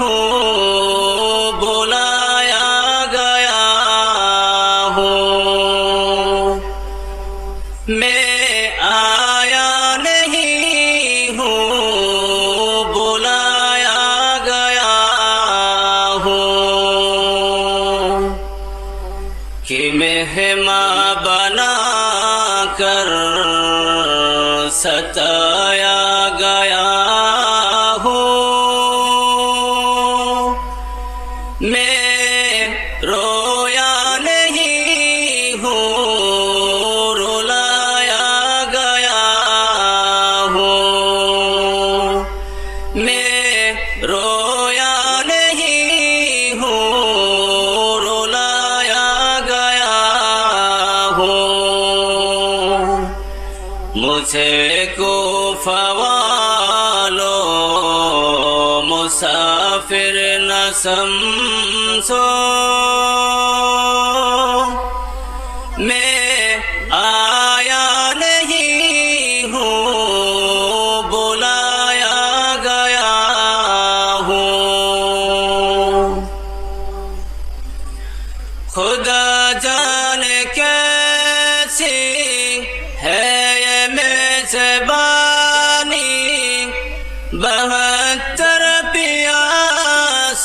ہوں بلایا گیا ہوں میں آیا نہیں ہوں بلایا گیا ہوں کہ مہماں بنا کر ستایا میں رویا نہیں ہوں، رلایا گیا ہوں۔ میں رویا نہیں ہوں، رلایا گیا ہوں۔ مجھے کو فوالو مسافر نہ سمسو میں آیا نہیں ہوں، بلایا گیا ہوں۔ خدا جان کیسی ہے یہ میزبانی بہتر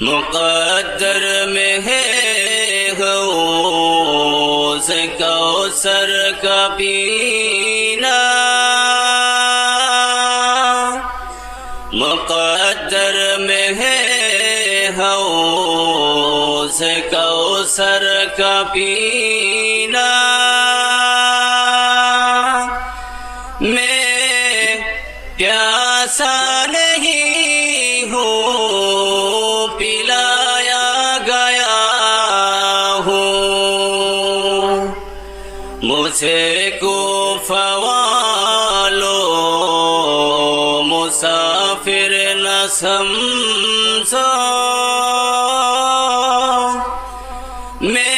مقدر میں ہے غوث کوثر کا پینا۔ مقدر میں ہے حوض کوثر کا پینا۔ میں پیاسا نہیں ہوں مجھے کو فوالو مسافر نہ سمسو میں